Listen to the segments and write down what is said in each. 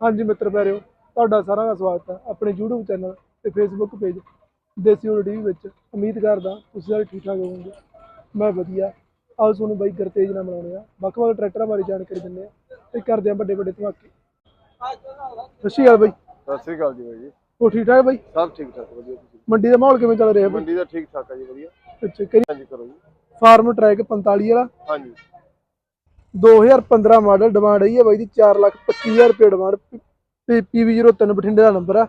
ਹਾਂਜੀ ਮਿੱਤਰ ਪਿਆਰਿਓ ਤੁਹਾਡਾ ਸਾਰਿਆਂ ਦਾ ਸਵਾਗਤ ਹੈ ਆਪਣੇ YouTube ਚੈਨਲ ਤੇ Facebook ਪੇਜ ਦੇਸੀ ਉਲ ਟੀਵੀ ਵਿੱਚ। ਉਮੀਦ ਕਰਦਾ ਤੁਸੀਂ ਸਾਰੇ ਠੀਕ ਠਾਕ ਹੋਵੋਗੇ। ਮੈਂ ਵਧੀਆ। ਆਓ ਤੁਹਾਨੂੰ ਬਾਈ ਗਰਤੇਜ ਨਾਲ ਮਿਲਾਉਣੇ ਆ ਵੱਖ ਵੱਖ ਟਰੈਕਟਰਾਂ ਬਾਰੇ ਜਾਣਕਾਰੀ ਦਿੰਦੇ ਆ ਤੇ ਕਰਦੇ ਆ ਵੱਡੇ ਵੱਡੇ ਧਮਾਕੇ। ਸਤਿ ਸ਼੍ਰੀ ਅਕਾਲ ਬਾਈ। ਸਤਿ ਸ੍ਰੀ ਅਕਾਲ ਜੀ ਬਾਈ ਜੀ। ਹੋ ਠੀਕ ਠਾਕ ਬਾਈ? ਸਭ ਠੀਕ ਠਾਕ ਵਧੀਆ ਤੁਸੀਂ ਮੰਡੀ ਦਾ ਮਾਹੌਲ ਕਿਵੇਂ ਚੱਲ ਰਿਹਾ ਬਾਈ? ਮੰਡੀ ਦਾ ਠੀਕ ਠਾਕ ਹੈ ਜੀ ਵਧੀਆ। ਅੱਛਾ ਕਰੀ ਹਾਂਜੀ ਕਰੋ ਜੀ। ਫਾਰਮ ਟਰੈਕ 45 ਵਾਲਾ? ਹਾਂਜੀ। 2015 ਮਾਡਲ ਡਿਮਾਂਡ ਆਈ ਹੈ ਬਾਈ ਦੀ 425000 ਰੁਪਏ ਡਿਮਾਂਡ PV03 ਬਠਿੰਡੇ ਦਾ ਨੰਬਰ ਆ।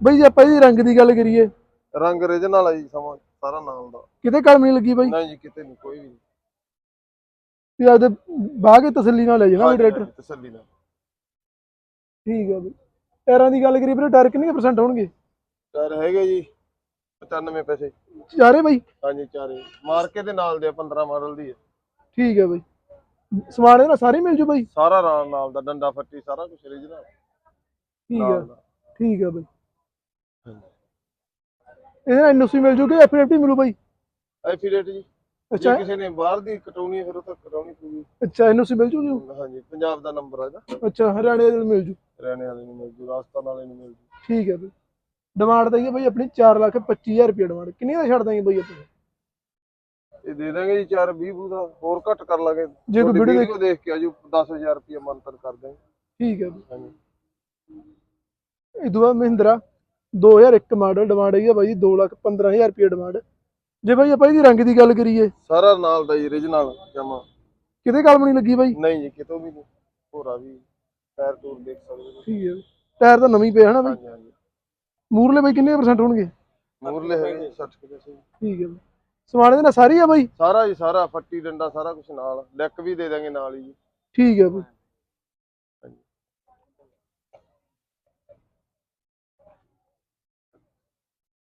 ਬਾਈ ਜੇ ਆਪਾਂ ਇਹਦੀ ਰੰਗ ਦੀ ਗੱਲ ਕਰੀਏ। ਰੰਗ original ਆ ਜੀ ਸਮਾਂ ਸਾਰਾ ਨਾਲ ਦਾ। ਕਿਤੇ ਕਲਮ ਨਹੀਂ ਲੱਗੀ ਬਾਈ? ਨਹੀਂ ਜੀ ਕਿਤੇ ਨਹੀਂ ਕੋਈ ਵੀ ਨਹੀਂ। ਵੀ ਆਪਦੇ ਬਾਹ ਕੇ ਤਸੱਲੀ ਨਾਲ ਲੈ ਜਾਣਾ ਹਾਂਜੀ, ਤਸੱਲੀ ਨਾਲ। ਠੀਕ ਆ ਬਈ। ਟਾਇਰਾਂ ਦੀ ਗੱਲ ਕਰੀਏ ਵੀਰੇ ਟਾਇਰ ਕਿੰਨੇ ਪਰਸੈਂਟ ਹੋਣਗੇ? ਟਾਇਰ ਹੈਗੇ ਜੀ 95 ਪੈਸੇ। ਚਾਰੇ ਬਾਈ? ਹਾਂਜੀ ਚਾਰੇ। ਮਾਰਕੇ ਦੇ ਨਾਲ ਦੇ ਆ, 15 ਮਾਡਲ ਦੀ ਹੈ ਠੀਕ ਆ ਬਾਈ। ਸਮਾਨ ਇਹਦਾ ਸਾਰੇ ਮਿਲ ਜੂ ਬਾਈ? ਸਾਰਾ ਨਾਲ ਨਾਲ ਦਾ ਡੰਡਾ ਫੱਟੀ ਸਾਰਾ ਕੁਝ original ਠੀਕ ਆ ਨਾਲ ਠੀਕ ਆ ਬਾਈ। ਇਹਦਾ ਐਨਓਸੀ ਮਿਲ ਜੂਗੀ ਐਫਐਫਟੀ ਮਿਲੂ ਬਾਈ। ਐਫੀਡੇਟ ਜੀ। ਅੱਛਾ। ਕਿਸੇ ਨੇ ਬਾਹਰ ਦੀ ਕਟਾਉਣੀ ਹੈ ਫਿਰ ਉਹ ਤਾਂ ਕਟਾਉਣੀ ਪਊਗੀ। ਅੱਛਾ ਐਨਓਸੀ ਮਿਲ ਜੂਗੀ ਹਾਂਜੀ ਪੰਜਾਬ ਦਾ ਨੰਬਰ ਆ ਇਹਦਾ। ਅੱਛਾ ਹਰਿਆਣੇ ਦੇ ਮਿਲ ਜੂ। ਰਹਿਣੇ ਵਾਲੇ ਨੂੰ ਮਿਲ ਜੂ ਰਾਜਸਥਾਨ ਵਾਲੇ ਨੂੰ ਮਿਲ ਜੂ। ਠੀਕ ਆ ਬਾਈ। ਡਿਮਾਂਡ ਤਾਂ ਹੈ ਬਾਈ ਆਪਣੀ 4 ਲੱਖ 25000 ਰੁਪਏ ਡਿਮਾਂਡ। ਕਿੰਨੀ ਦਾ ਛੱਡ ਦਾਂਗੇ ਬਾਈ ਆਪਾਂ? ਇਹ ਦੇ ਦਾਂਗੇ ਜੀ 4 20 ਬੂ ਦਾ ਹੋਰ ਘੱਟ ਕਰ ਲਾਂਗੇ। ਜੇ ਕੋਈ ਵੀਡੀਓ ਵੀਡੀਓ ਦੇਖ ਕੇ ਆਜੂ 10000 ਰੁਪਏ ਮੰਤਰ ਕਰ ਦਾਂਗੇ। ਠੀਕ ਬਾਈ ਹਾਂਜੀ। ਇਹ ਬਾਅਦ ਮਹਿੰਦਰਾ 2001 ਮਾਡਲ ਡਿਮਾਂਡ ਹੈਗੀ ਆ ਬਾਈ 2 ਲੱਖ 15000 ਰੁਪਏ ਡਿਮਾਂਡ ਜੇ ਬਾਈ ਆਪਾਂ ਇਹਦੀ ਰੰਗ ਦੀ ਗੱਲ ਕਰੀਏ। ਸਾਰਾ ਨਾਲ ਦਾ ਜੀ origignal ਜਮਾ। ਕਿਤੇ ਕਲਮ ਨਹੀਂ ਲੱਗੀ ਬਾਈ? ਨਹੀਂ ਜੀ ਕਿਤੋਂ ਵੀ ਨਹੀਂ। ਹੋਰਾ ਵੀ ਪੈਰ ਟੂਰ ਦੇਖ ਸਕਦੇ ਹੋ ਠੀਕ ਹੈ। ਟਾਇਰ ਤਾਂ ਨਵੇਂ ਹੀ ਪਿਆ ਹਨਾ ਬਾਈ? ਮੂਰਲੇ ਬਾਈ ਕਿੰਨੇ ਪਰਸੈਂਟ ਹੋਣਗੇ? ਮੂਰਲੇ ਹੈਗੇ 60 ਕਿਲੋ ਠੀਕ ਹੈ ਬਾਈ ਸਮਾਨ ਇਹਦੇ ਨਾਲ ਸਾਰੀ ਆ ਬਾਈ? ਸਾਰਾ ਜੀ ਸਾਰਾ ਫੱਟੀ ਡੰਡਾ ਸਾਰਾ ਕੁਝ ਨਾਲ। ਡੈਕ ਵੀ ਦੇ ਦਾਂਗੇ ਨਾਲ ਹੀ ਜੀ। ਠੀਕ ਹੈ ਬਾਈ।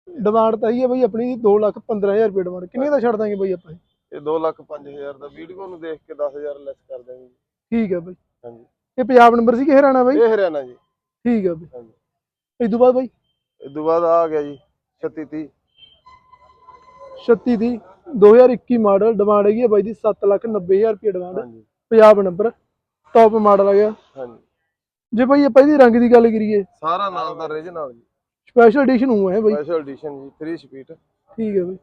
ਡਿਮਾਂਡ ਤਾਂ ਹੀ ਹੈ ਬਾਈ ਆਪਣੀ 2 ਲੱਖ 15000 ਰੁਪਏ ਡਿਮਾਂਡ। ਕਿੰਨੇ ਦਾ ਛੱਡ ਦਾਂਗੇ ਬਾਈ ਆਪਾਂ ਇਹ? ਇਹ 2 ਲੱਖ 5000 ਦਾ ਵੀਡੀਓ ਨੂੰ ਦੇਖ ਕੇ 10000 ਲੈਸ ਕਰ ਦਾਂਗੇ ਠੀਕ ਹੈ ਬਾਈ। ਹਾਂਜੀ। ਇਹ ਪੰਜਾਬ ਨੰਬਰ ਸੀ ਕਿ ਹਰਿਆਣਾ ਬਾਈ? ਇਹ ਹਰਿਆਣਾ ਜੀ। ਠੀਕ ਹੈ ਬਾਈ। ਹਾਂਜੀ। ਇਸ ਤੋਂ ਬਾਅਦ ਬਾਈ? ਇਸ ਤੋਂ ਬਾਅਦ ਆ ਗਿਆ ਜੀ 36 30 36 ਦੀ 2021 ਮਾਡਲ ਡਿਮਾਂਡ ਹੈਗੀ ਹੈ ਬਾਈ ਦੀ 7 ਲੱਖ 90000 ਰੁਪਏ ਡਿਮਾਂਡ ਹਾਂਜੀ। ਪੰਜਾਬ ਨੰਬਰ ਟੌਪ ਮਾਡਲ ਆ ਗਿਆ। ਹਾਂਜੀ। ਜੇ ਬਾਈ ਆਪਾਂ ਇਹਦੀ ਰੰਗ ਦੀ ਗੱਲ ਕਰੀਏ। ਸਾਰਾ ਨਾਲ ਦਾ origignal ਜੀ। ਸਪੈਸ਼ਲ ਐਡੀਸ਼ਨ ਹੋਊ ਹੈ ਬਾਈ। ਸਪੈਸ਼ਲ ਐਡੀਸ਼ਨ ਜੀ 3 ਸਪੀਡ ਠੀਕ ਹੈ ਬਾਈ।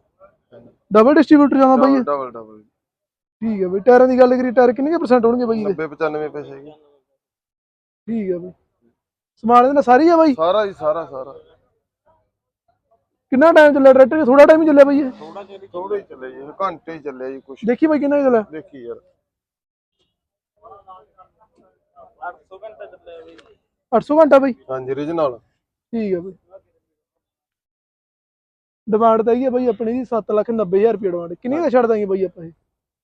ਡਬਲ ਡਿਸਟ੍ਰੀਬਿਊਟਰ ਜਾਂਦਾ ਬਾਈ ਇਹ? ਡਬਲ ਡਬਲ ਠੀਕ ਹੈ ਬਾਈ। ਟਾਇਰਾਂ ਦੀ ਗੱਲ ਕਰੀ ਟਾਇਰ ਕਿੰਨੇ ਪਰਸੈਂਟ ਹੋਣਗੇ ਬਾਈ ਇਹਦੇ? 90 95 ਪੈਸੇ ਜੀ ਠੀਕ ਹੈ ਬਾਈ। ਸਮਾਨ ਇਹਦੇ ਨਾਲ ਸਾਰੀ ਆ ਬਾਈ? ਸਾਰਾ ਜੀ ਸਾਰਾ ਸਾਰਾ। ਕਿੰਨਾ ਟਾਈਮ ਚੱਲਿਆ? ਟਰੈਕਟਰ ਥੋੜਾ ਟਾਈਮ ਹੀ ਚੱਲਿਆ ਬਾਈ ਇਹ? ਥੋੜੇ ਹੀ ਚੱਲੇ ਜੀ ਘੰਟੇ ਹੀ ਚੱਲੇ ਜੀ ਕੁਛ। ਦੇਖੀ ਬਾਈ ਕਿੰਨਾ ਚੱਲਿਆ? ਦੇਖੀ ਯਾਰ। 800 ਘੰਟਾ ਬਾਈ। ਹਾਂਜੀ origignal ਠੀਕ ਹੈ ਬਾਈ। ਡਿਮਾਂਡ ਤਾਂ ਹੈਗੀ ਹੈ ਬਾਈ ਆਪਣੀ ਦੀ 7 ਲੱਖ 90000 ਰੁਪਏ ਡਿਮਾਂਡ ਕਿੰਨੀ ਦਾ ਛੱਡ ਦਾਂਗੇ ਬਾਈ ਆਪਾਂ ਇਹ?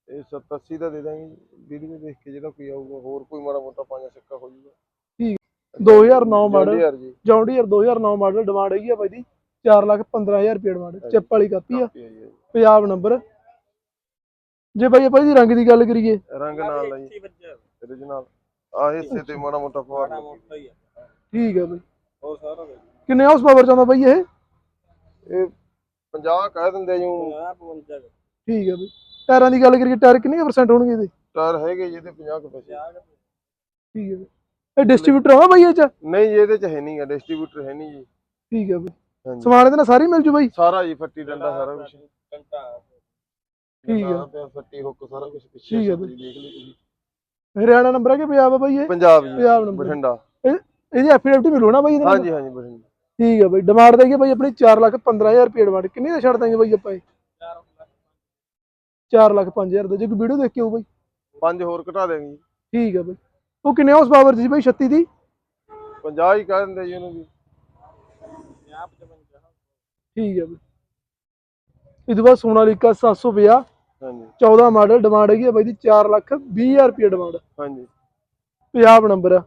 ਇਹ 87 ਦਾ ਦੇ ਦਾਂਗੇ ਵੀਡੀਓ ਦੇਖ ਕੇ ਜਿਹੜਾ ਕੋਈ ਆਊਗਾ ਹੋਰ ਕੋਈ ਮਾੜਾ ਮੋਟਾ ਪੰਜਾ ਸਿੱਕਾ ਹੋ ਜਾਊਗਾ 2009 ਮਾਡਲ ਜੌਂਡੀਅਰ 2009 ਮਾਡਲ ਡਿਮਾਂਡ ਹੈਗੀ ਆ ਬਾਈ ਦੀ। 4 ਲੱਖ 15000 ਰੁਪਏ ਡਿਮਾਂਡ ਚਿੱਪ ਵਾਲੀ ਕਾਪੀ ਆ। ਹੈ। ਪੰਜਾਬ ਨੰਬਰ ਜੇ ਬਾਈ ਆਪਾਂ ਇਹਦੀ ਰੰਗ ਦੀ ਗੱਲ ਕਰੀਏ। ਰੰਗ ਨਾਲ ਆ ਜੀ। origignal ਆ ਹਿੱਸੇ ਤੇ ਮਾੜਾ ਮੋਟਾ ਫਵਾਰ। ਠੀਕ ਹੈ ਬਾਈ। ਉਹ ਸਾਰਾ ਕਿੰਨੇ ਹਾਊਸ ਪਾਵਰ ਚਾਹੁੰਦਾ ਬਾਈ ਇਹ? ਇਹ 50 ਕਹਿ ਦਿੰਦੇ ਜੀ ਠੀਕ ਹੈ ਬਾਈ। ਟਾਇਰਾਂ ਦੀ ਗੱਲ ਕਰੀਏ ਟਾਇਰ ਕਿੰਨੇ ਪਰਸੈਂਟ ਹੋਣਗੇ ਇਹਦੇ? ਟਾਇਰ ਹੈਗੇ ਜੀ ਇਹਦੇ 50 ਕੁ ਪੈਸੇ ਠੀਕ ਹੈ ਇਹ ਡਿਸਟ੍ਰੀਬਿਊਟਰ ਆ ਬਾਈ ਇਹ ਚ? ਨਹੀਂ ਜੀ ਇਹਦੇ ਚ ਹੈ ਨਹੀਂ ਗਾ ਡਿਸਟ੍ਰੀਬਿਊਟਰ ਹੈ ਨਹੀਂ ਜੀ। ਠੀਕ ਹੈ ਬਾਈ। ਹਾਂਜੀ ਸਮਾਨ ਇਹਦੇ ਨਾਲ ਸਾਰੀ ਮਿਲ ਜੂ ਬਾਈ? ਸਾਰਾ ਜੀ ਫੱਟੀ ਡੰਡਾ ਸਾਰਾ ਕੁਝ ਠੀਕ ਹੈ। ਫੱਟੀ ਹੁੱਕ ਸਾਰਾ ਕੁਝ ਪਿੱਛੇ ਠੀਕ ਹੈ ਦੇਖ ਲਈ ਤੁਸੀਂ। ਹਰਿਆਣਾ ਨੰਬਰ ਹੈ ਕਿ ਪੰਜਾਬ ਆ ਬਾਈ ਇਹ? ਪੰਜਾਬ ਜੀ ਪੰਜਾਬ ਨੰਬਰ। ਬਠਿੰਡਾ। ਇਹਦੀ ਐਫੀਡੇਵਿਟ ਮਿਲੂ ਨਾ ਬਾਈ ਇਹਦੇ ਨਾਲ? ਹਾਂਜੀ ਹਾਂਜੀ ਬਠਿੰਡਾ। ਠੀਕ ਹੈ ਬਾਈ। ਡਿਮਾਂਡ ਦੇਗੀ ਬਾਈ ਆਪਣੀ 4 ਲੱਖ 15000 ਰੁਪਏ ਡਿਮਾਂਡ ਕਿੰਨੀ ਦਾ ਛੱਡ ਦਾਂਗੇ ਬਾਈ ਆਪਾਂ ਇਹ? 4 ਲੱਖ 5000 ਦਾ। ਜੇ ਕੋਈ ਵੀਡੀਓ ਦੇਖ ਕੇ ਆਊ ਬਾਈ। ਪੰਜ ਹੋਰ ਘਟਾ ਦੇਵਾਂਗੇ ਠੀਕ ਹੈ ਬਾਈ। ਉਹ ਕਿੰਨੇ ਹਾਊਸ ਪਾਵਰ ਸੀ ਬਾਈ? 36 ਦੀ? 50 ਹੀ ਕਹਿ ਦਿੰਦੇ ਜੀ ਇਹਨੂੰ ਵੀ। ਠੀਕ ਹੈ ਬਾਈ ਇਹ ਤੋਂ ਬਾਅਦ ਸੋਨਾਲੀਕਾ 750 ਹਾਂਜੀ। 14 ਮਾਡਲ ਡਿਮਾਂਡ ਹੈਗੀ ਹੈ ਬਾਈ ਦੀ 4 ਲੱਖ 20000 ਰੁਪਏ ਡਿਮਾਂਡ ਹਾਂਜੀ। ਪੰਜਾਬ ਨੰਬਰ ਆ।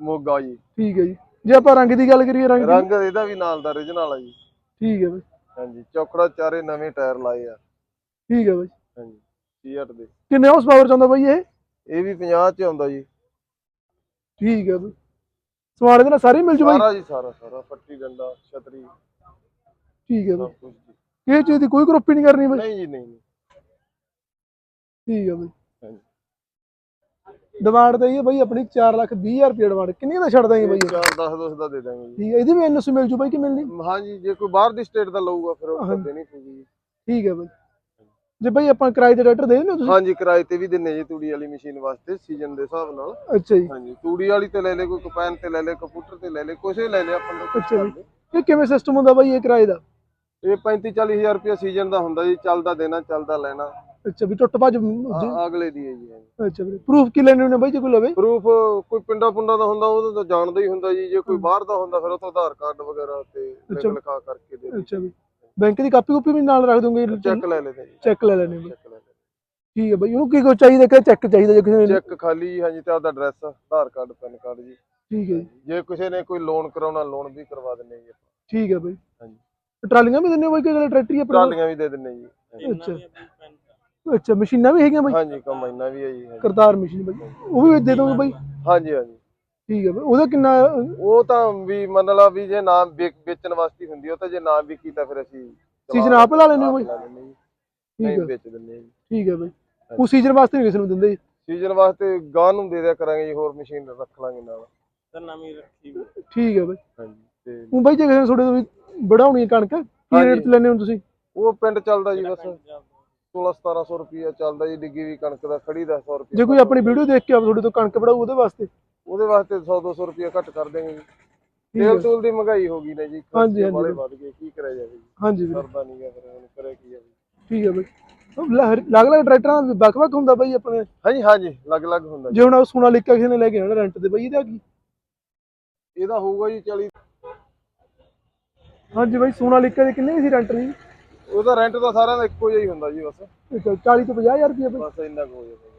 ਮੋਗਾ ਜੀ। ਠੀਕ ਹੈ ਜੀ। ਜੇ ਆਪਾਂ ਰੰਗ ਦੀ ਗੱਲ ਕਰੀਏ ਰੰਗ ਰੰਗ ਇਹਦਾ ਵੀ ਨਾਲ ਦਾ origignal ਆ ਜੀ। ਠੀਕ ਹੈ ਬਾਈ। ਹਾਂਜੀ ਚੌਕੜਾ ਚਾਰੇ ਨਵੇਂ ਟਾਇਰ ਲਾਏ ਆ। ਠੀਕ ਹੈ ਬਾਈ। ਹਾਂਜੀ ਸੀਟ ਦੇ। ਕਿੰਨੇ ਹਾਊਸ ਪਾਵਰ ਚਾਹੁੰਦਾ ਬਾਈ ਇਹ? ਇਹ ਵੀ 50 ਚ ਆਉਂਦਾ ਜੀ। ਠੀਕ ਹੈ ਬਾਈ। ਸਮਾਨ ਇਹਦੇ ਨਾਲ ਸਾਰੇ ਮਿਲ ਜੂ ਬਾਈ? ਸਾਰਾ ਜੀ ਸਾਰਾ ਸਾਰਾ। ਫੱਟੀ ਡੰਡਾ ਛਤਰੀ। ਠੀਕ ਹੈ ਬਾਈ। ਕੁਝ ਜੀ। ਚੀਜ਼ ਦੀ ਕੋਈ ਗਰੁੱਪ ਹੀ ਨਹੀਂ ਕਰਨੀ ਬਾਈ। ਨਹੀਂ ਜੀ ਨਹੀਂ ਨਹੀਂ। ਠੀਕ ਹੈ ਬਾਈ। ਹਾਂਜੀ। ਡਿਮਾਂਡ ਤਾਂ ਇਹ ਹੈ ਬਾਈ ਆਪਣੀ 4 ਲੱਖ 20 ਹਜ਼ਾਰ ਰੁਪਏ ਡਿਮਾਂਡ। ਕਿੰਨੀ ਦਾ ਛੱਡ ਦਾਂਗੇ ਬਾਈ? ਇਹ? 4 10 10 ਦਾ ਦੇ ਦਾਂਗੇ ਜੀ। ਠੀਕ ਹੈ ਇਹਦੀ ਵੀ ਐਨਓਸੀ ਮਿਲ ਜੂ ਬਾਈ ਕਿ ਮਿਲਣੀ? ਹਾਂਜੀ ਜੇ ਕੋਈ ਬਾਹਰ ਦੀ ਸਟੇਟ ਦਾ ਲਊਗਾ ਫਿਰ ਉਹ ਤਾਂ। ਦੇਣੀ ਪਊਗੀ ਜੀ। ਠੀਕ ਹੈ ਬਾਈ। ਜੇ ਬਾਈ ਆਪਾਂ ਕਿਰਾਏ ਤੇ ਟਰੈਕਟਰ ਦੇ ਦਿੰਦੇ ਹੋ ਤੁਸੀਂ? ਹਾਂਜੀ ਕਿਰਾਏ ਤੇ ਵੀ ਦਿੰਨੇ ਜੀ ਤੂੜੀ ਵਾਲੀ ਮਸ਼ੀਨ ਵਾਸਤੇ ਸੀਜ਼ਨ ਦੇ ਹਿਸਾਬ ਨਾਲ। ਅੱਛਾ ਜੀ। ਹਾਂਜੀ ਤੂੜੀ ਵਾਲੀ ਤੇ ਲੈ ਲੈ ਕੋਈ ਕਪੈਨ ਤੇ ਲੈ ਲੈ ਕੰਪਿਊਟਰ ਤੇ ਲੈ ਲੈ ਕੁਛ ਲੈ ਲੈ ਆਪਾਂ ਨੂੰ ਕੁਛ ਅੱਛਾ ਕਰ ਜੀ। ਇਹ ਕਿਵੇਂ ਸਿਸਟਮ ਹੁੰਦਾ ਬਾਈ ਇਹ ਕਿਰਾਏ ਦਾ? ਇਹ 35 40 ਹਜ਼ਾਰ ਰੁਪਏ ਸੀਜ਼ਨ ਦਾ ਹੁੰਦਾ ਜੀ ਚੱਲਦਾ ਦੇਣਾ ਚੱਲਦਾ ਲੈਣਾ। ਅੱਛਾ ਵੀ ਟੁੱਟ ਭੱਜ ਆ- ਅਗਲੇ ਦੀ ਹੈ ਜੀ ਅੱਛਾ ਵੀਰੇ ਪ੍ਰੂਫ ਕੀ ਲੈਣੇ ਨੇ ਬਾਈ ਜੇ ਕੋਈ ਲਵੇ? ਪ੍ਰੂਫ ਕੋਈ ਪਿੰਡਾ ਪੁੰਡਾ ਦਾ ਹੁੰਦਾ ਉਹਦਾ ਤਾਂ ਜਾਣਦਾ ਹੀ ਹੁੰਦਾ ਜੀ ਜੇ ਕੋਈ ਬਾਹਰ ਦਾ ਹੁੰਦਾ ਫਿਰ ਉਹ ਤੋਂ ਆਧਾਰ ਕਾਰਡ ਵਗੈਰਾ ਤੇ ਲਿਖ ਅੱਛਾ। ਲਿਖਾ ਕਰਕੇ ਦੇ ਅੱਛਾ ਵੀ। ਬੈਂਕ ਦੀ ਕਾਪੀ ਕੂਪੀ ਵੀ ਨਾਲ ਰੱਖ ਦੋਗੇ ਚੈੱਕ ਲੈ ਲੈਂਦੇ ਜੀ। ਚੈੱਕ ਲੈ ਲੈਣੇ ਬਾਈ ਚੈੱਕ ਲੈ ਲੈਂਦੇ ਠੀਕ ਹੈ ਬਾਈ ਉਹਨੂੰ ਕੀ ਕੁਛ ਚਾਹੀਦਾ ਕਿ ਚੈੱਕ ਚਾਹੀਦਾ ਜੇ ਕਿਸੇ ਨੇ? ਚੈੱਕ ਖਾਲੀ ਹਾਂਜੀ ਤੇ ਆਪਦਾ address Aadhaar card PAN card ਜੀ। ਠੀਕ ਹੈ ਜੀ। ਜੇ ਕਿਸੇ ਨੇ ਕੋਈ ਲੋਨ ਕਰਾਉਣਾ ਲੋਨ ਵੀ ਕਰਵਾ ਦਿੰਨੇ ਜੀ ਆਪਾਂ। ਠੀਕ ਹੈ ਬਾਈ। ਹਾਂਜੀ। ਟਰਾਲੀਆਂ ਵੀ ਦਿੰਦੇ ਹੋ ਬਾਈ ਕਿ ਅਗਲੇ ਟਰੈਕਟਰ ਹੀ ਆਪਣੇ ਕੋਲ? ਟਰਾਲੀਆਂ ਵੀ ਦੇ ਦਿੰਨੇ ਜੀ। ਅੱਛਾ। ਅੱਛਾ ਮਸ਼ੀਨਾਂ ਵੀ ਹੈਗੀਆਂ ਬਾਈ? ਹਾਂਜੀ ਕੰਬਾਈਨਾਂ ਵੀ ਹੈ ਜੀ ਹਾਂਜੀ। ਕਰਤਾਰ ਮਸ਼ੀਨ ਬਾਈ। ਉਹ ਵੀ ਦੇ ਦੋਗੇ ਬਾਈ? ਹਾਂਜੀ ਹਾਂਜੀ। ਠੀਕ ਹੈ? ਬਾਈ ਉਹਦਾ ਕਿੰਨਾ ਉਹ ਤਾਂ ਵੀ ਮੰਨ ਲਾ ਵੀ ਜੇ ਨਾਮ ਵੇਚ- ਵੇਚਣ ਵਾਸਤੇ ਹੁੰਦੀ ਉਹ ਤਾਂ ਜੇ ਨਾਮ ਵੀ ਕੀਤਾ ਫਿਰ ਅਸੀਂ ਸੀਜ਼ਨ ਆਪ ਲਾ ਲੈਂਦੇ ਹੋ ਬਾਈ ਲਾ ਲੈਂਦੇ ਜੀ। ਠੀਕ ਨਹੀਂ ਹੈ। ਵੇਚ ਦਿੰਦੇ ਜੀ। ਠੀਕ ਹੈ ਬਾਈ। ਉਹ ਸੀਜ਼ਨ ਵਾਸਤੇ ਨਹੀਂ ਕਿਸੇ ਨੂੰ ਦਿੰਦੇ ਜੀ। ਸੀਜ਼ਨ ਵਾਸਤੇ ਗਾਂ ਨੂੰ ਦੇ ਦਿਆ ਕਰਾਂਗੇ ਜੀ ਹੋਰ ਮਸ਼ੀਨ ਰੱਖ ਲਾਂਗੇ ਨਾਲ। ਠੀਕ ਹੈ ਬਾਈ। ਹਾਂਜੀ ਤੇ ਉਹ ਬਾਈ ਜੇ ਕਿਸੇ ਨੇ ਤੁਹਾਡੇ ਤੋਂ ਵੀ ਵਢਾਉਣੀ ਹੈ ਕਣਕ ਕੀ ਹਾਂਜੀ। ਰੇਟ ਤੇ ਲੈਣੇ ਹੋ ਤੁਸੀਂ? ਉਹ ਪਿੰਡ ਚੱਲਦਾ ਜੀ ਬਸ। 16 1700 ਰੁਪਏ ਚੱਲਦਾ ਜੀ ਡਿੱਗੀ ਵੀ ਕਣਕ ਦਾ ਖੜੀ ਦਾ 100 ਰੁਪਏ ਜੇ ਕੋਈ ਆਪਣੀ ਵੀਡੀਓ ਦੇਖ ਕੇ ਆਪ ਤੁਹਾਡੇ ਤੋਂ ਕਣਕ ਵਢਾਊ ਉਹਦੇ ਵਾਸਤੇ? ਉਹਦੇ ਵਾਸਤੇ 100 200 ਰੁਪਏ ਘੱਟ ਕਰ ਦੇਂਗੇ ਜੀ। ਤੇਲ ਤੂਲ ਦੀ ਮਹਿੰਗਾਈ ਹੋ ਗਈ ਨੇ ਜੀ ਹਾਂਜੀ, ਹਾਂਜੀ। ਵਾਲੇ ਵੱਧ ਗਏ ਕੀ ਕਰਿਆ ਜਾਵੇ ਜੀ? ਹਾਂਜੀ ਵੀਰੇ। ਸਰਦਾ ਨਹੀਂ ਗਾ ਫਿਰ ਹੁਣ ਕਰੇ ਕੀ ਆ ਜੀ ਠੀਕ ਹੈ ਬਾਈ ਅਲੱਗ ਅਲੱਗ ਟਰੈਕਟਰਾਂ ਦਾ ਵੱਖ ਵੱਖ ਹੁੰਦਾ ਬਾਈ ਆਪਣੇ? ਹਾਂਜੀ ਹਾਂਜੀ ਅਲੱਗ-ਅਲੱਗ ਹੁੰਦਾ ਜੀ। ਜੇ ਹੁਣ ਸੋਨਾਲੀਕਾ ਕਿਸੇ ਨੇ ਲੈ ਕੇ ਆਣਾ ਰੈਂਟ ਤੇ ਬਾਈ ਇਹਦਾ ਕੀ? ਇਹਦਾ ਹੋਊਗਾ ਜੀ 40 ਹਾਂਜੀ ਬਾਈ ਸੋਨਾਲੀਕਾ ਦੇ ਕਿੰਨੇ ਸੀ ਰੈਂਟ ਦੀ ਉਹਦਾ ਰੈਂਟ ਤਾਂ ਸਾਰਿਆਂ ਦਾ ਇੱਕੋ ਜਿਹਾ ਹੀ ਹੁੰਦਾ ਜੀ ਬਸ। 40 ਤੋਂ 50000 ਰੁਪਏ ਬਸ ਇੰਨਾ ਕੁ ਹੋ ਜਾਂਦਾ ਜੀ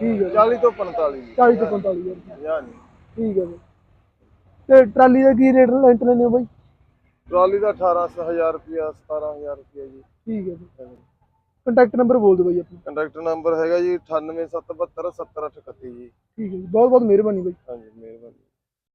ਠੀਕ ਹੈ 40 ਤੋਂ 45 ਜੀ 40 ਤੋਂ 45000 ਰੁਪਏ ਜਾਂ ਨਹੀਂ। ਠੀਕ ਹੈ ਬਾਈ ਤੇ ਟਰਾਲੀ ਦਾ ਕੀ ਰੇਟ ਲੈਣੇ ਹੋ ਬਾਈ? ਟਰਾਲੀ ਦਾ 18000 ਰੁਪਿਆ 17000 ਰੁਪਿਆ ਜੀ। ਠੀਕ ਹੈ ਬਾਈ ਕੰਟੈਕਟ ਨੰਬਰ ਬੋਲ ਦਿਓ ਬਾਈ ਆਪਣਾ। ਕੰਟੈਕਟ ਨੰਬਰ ਹੈਗਾ ਜੀ 98772 70831 ਜੀ। ਠੀਕ ਹੈ ਜੀ। ਬਹੁਤ ਬਹੁਤ ਮਿਹਰਬਾਨੀ ਬਾਈ। ਹਾਂਜੀ ਮਿਹਰਬਾਨੀ।